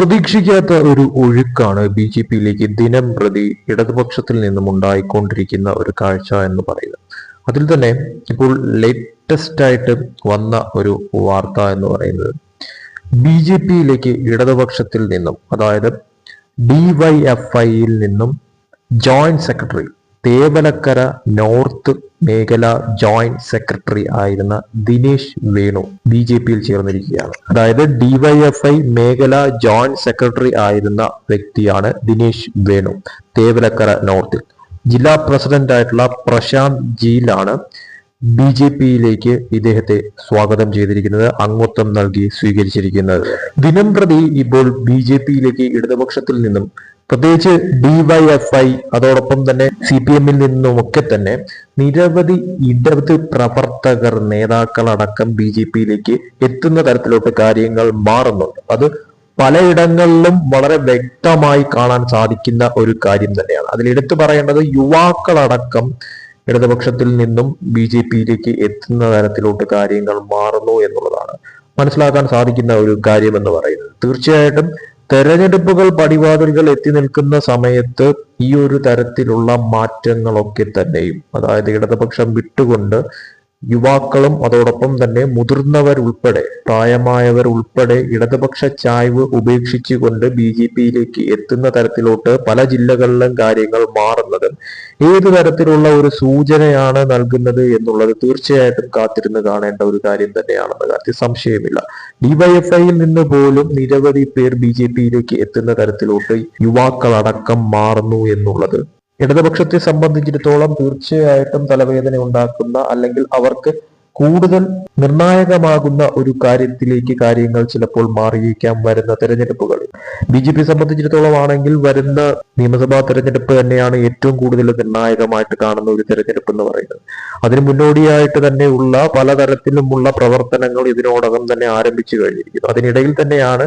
പ്രതീക്ഷിക്കാത്ത ഒരു ഒഴുക്കാണ് B J പിയിലേക്ക് ദിനം പ്രതി ഇടതുപക്ഷത്തിൽ നിന്നും ഉണ്ടായിക്കൊണ്ടിരിക്കുന്ന ഒരു കാഴ്ച എന്ന് പറയുന്നത്. അതിൽ തന്നെ ഇപ്പോൾ ലേറ്റസ്റ്റ് ആയിട്ട് വന്ന ഒരു വാർത്ത എന്ന് പറയുന്നത് ബി ജെ പിയിലേക്ക് ഇടതുപക്ഷത്തിൽ നിന്നും അതായത് ഡി വൈ എഫ് ഐയിൽ നിന്നും ജോയിന്റ് സെക്രട്ടറി തേവലക്കര നോർത്ത് മേഖല ജോയിന്റ് സെക്രട്ടറി ആയിരുന്ന ദിനേശ് വേണു ബി ജെ പിയിൽ ചേർന്നിരിക്കുകയാണ്. അതായത് ഡിവൈഎഫ്ഐ മേഖല ജോയിന്റ് സെക്രട്ടറി ആയിരുന്ന വ്യക്തിയാണ് ദിനേശ് വേണു തേവലക്കര നോർത്തിൽ. ജില്ലാ പ്രസിഡന്റ് ആയിട്ടുള്ള പ്രശാന്ത് ജിയിലാണ് ബി ജെ പിയിലേക്ക് ഇദ്ദേഹത്തെ സ്വാഗതം ചെയ്തിരിക്കുന്നത് അംഗത്വം നൽകി സ്വീകരിച്ചിരിക്കുന്നത്. ദിനം ഇപ്പോൾ ബി ജെ പിയിലേക്ക് ഇടതുപക്ഷത്തിൽ നിന്നും പ്രത്യേകിച്ച് ഡിവൈഎഫ്ഐ അതോടൊപ്പം തന്നെ സി പി എമ്മിൽ നിന്നുമൊക്കെ തന്നെ നിരവധി ഇടത് പ്രവർത്തകർ നേതാക്കളടക്കം ബി ജെ പിയിലേക്ക് എത്തുന്ന തരത്തിലോട്ട് കാര്യങ്ങൾ മാറുന്നുണ്ട്. അത് പലയിടങ്ങളിലും വളരെ വ്യക്തമായി കാണാൻ സാധിക്കുന്ന ഒരു കാര്യം തന്നെയാണ്. അതിൽ എടുത്തു പറയേണ്ടത് യുവാക്കളടക്കം ഇടതുപക്ഷത്തിൽ നിന്നും ബി ജെ പിയിലേക്ക് എത്തുന്ന തരത്തിലോട്ട് കാര്യങ്ങൾ മാറുന്നു എന്നുള്ളതാണ് മനസ്സിലാക്കാൻ സാധിക്കുന്ന ഒരു കാര്യം എന്ന് പറയുന്നത്. തീർച്ചയായിട്ടും തെരഞ്ഞെടുപ്പുകൾ പടിവാതിലുകൾ എത്തി നിൽക്കുന്ന സമയത്ത് ഈ ഒരു തരത്തിലുള്ള മാറ്റങ്ങളൊക്കെ തന്നെയും അതായത് ഇടതുപക്ഷം വിട്ടുകൊണ്ട് യുവാക്കളും അതോടൊപ്പം തന്നെ മുതിർന്നവരുൾപ്പെടെ പ്രായമായവരുൾപ്പെടെ ഇടതുപക്ഷ ചായ്വ് ഉപേക്ഷിച്ചുകൊണ്ട് ബി ജെ പിയിലേക്ക് എത്തുന്ന തരത്തിലോട്ട് പല ജില്ലകളിലും കാര്യങ്ങൾ മാറുന്നത് ഏത് തരത്തിലുള്ള ഒരു സൂചനയാണ് നൽകുന്നത് എന്നുള്ളത് തീർച്ചയായിട്ടും കാത്തിരുന്ന് കാണേണ്ട ഒരു കാര്യം തന്നെയാണെന്ന കാര്യത്തിൽ സംശയമില്ല. ഡിവൈഎഫ്ഐയിൽ നിന്ന് പോലും നിരവധി പേർ ബി ജെ പിയിലേക്ക് എത്തുന്ന തരത്തിലോട്ട് യുവാക്കളടക്കം മാറുന്നു എന്നുള്ളത് ഇടതുപക്ഷത്തെ സംബന്ധിച്ചിടത്തോളം തീർച്ചയായിട്ടും തലവേദന ഉണ്ടാക്കുന്ന അല്ലെങ്കിൽ അവർക്ക് കൂടുതൽ നിർണായകമാകുന്ന ഒരു കാര്യത്തിലേക്ക് കാര്യങ്ങൾ ചിലപ്പോൾ മാറിയേക്കാം വരുന്ന തെരഞ്ഞെടുപ്പുകൾ ബി ജെ പി സംബന്ധിച്ചിടത്തോളം ആണെങ്കിൽ വരുന്ന നിയമസഭാ തെരഞ്ഞെടുപ്പ് തന്നെയാണ് ഏറ്റവും കൂടുതൽ നിർണായകമായിട്ട് കാണുന്ന ഒരു തെരഞ്ഞെടുപ്പ് എന്ന് പറയുന്നത്. അതിന് മുന്നോടിയായിട്ട് തന്നെ ഉള്ള പലതരത്തിലുമുള്ള പ്രവർത്തനങ്ങൾ ഇതിനോടകം തന്നെ ആരംഭിച്ചു കഴിഞ്ഞിരിക്കുന്നു. അതിനിടയിൽ തന്നെയാണ്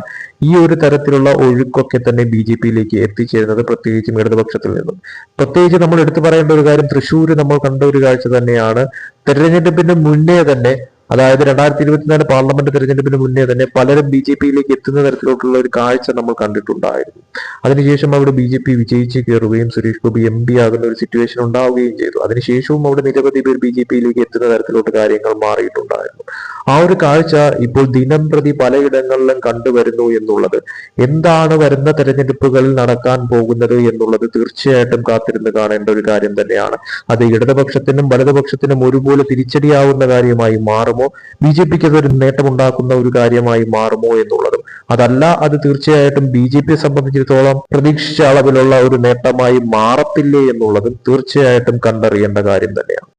ഈ ഒരു തരത്തിലുള്ള ഒഴുക്കൊക്കെ തന്നെ ബി ജെ പിയിലേക്ക് എത്തിച്ചേരുന്നത് പ്രത്യേകിച്ചും ഇടതുപക്ഷത്തിൽ നിന്നും. പ്രത്യേകിച്ച് നമ്മൾ എടുത്തു പറയേണ്ട ഒരു കാര്യം തൃശ്ശൂർ നമ്മൾ കണ്ട ഒരു കാഴ്ച തന്നെയാണ്. തെരഞ്ഞെടുപ്പിന് മുന്നേ തന്നെ അതായത് രണ്ടായിരത്തി ഇരുപത്തിനാല് പാർലമെന്റ് തെരഞ്ഞെടുപ്പിന് മുന്നേ തന്നെ പലരും ബി ജെ പിയിലേക്ക് എത്തുന്ന തരത്തിലോട്ടുള്ള ഒരു കാഴ്ച നമ്മൾ കണ്ടിട്ടുണ്ടായിരുന്നു. അതിനുശേഷം അവിടെ ബി ജെ പി വിജയിച്ച് കയറുകയും സുരേഷ് ഗോപി എം പി ആകുന്ന ഒരു സിറ്റുവേഷൻ ഉണ്ടാവുകയും ചെയ്തു. അതിനുശേഷവും അവിടെ നിരവധി പേർ ബി ജെ പിയിലേക്ക് എത്തുന്ന തരത്തിലോട്ട് കാര്യങ്ങൾ മാറിയിട്ടുണ്ടായിരുന്നു. ആ ഒരു കാഴ്ച ഇപ്പോൾ ദിനം പ്രതി പലയിടങ്ങളിലും കണ്ടുവരുന്നു എന്നുള്ളത് എന്താണ് വരുന്ന തെരഞ്ഞെടുപ്പുകളിൽ നടക്കാൻ പോകുന്നത് എന്നുള്ളത് തീർച്ചയായിട്ടും കാത്തിരുന്ന് കാണേണ്ട ഒരു കാര്യം തന്നെയാണ്. അത് ഇടതുപക്ഷത്തിനും വലതുപക്ഷത്തിനും ഒരുപോലെ തിരിച്ചടിയാവുന്ന കാര്യമായി മാറുമോ ബി ജെ പിക്ക് അതൊരു നേട്ടമുണ്ടാക്കുന്ന ഒരു കാര്യമായി മാറുമോ എന്നുള്ളതും അതല്ല അത് തീർച്ചയായിട്ടും ബി ജെ പിയെ സംബന്ധിച്ചിടത്തോളം പ്രതീക്ഷിച്ച അളവിലുള്ള ഒരു നേട്ടമായി മാറത്തില്ലേ എന്നുള്ളതും തീർച്ചയായിട്ടും കണ്ടറിയേണ്ട കാര്യം തന്നെയാണ്.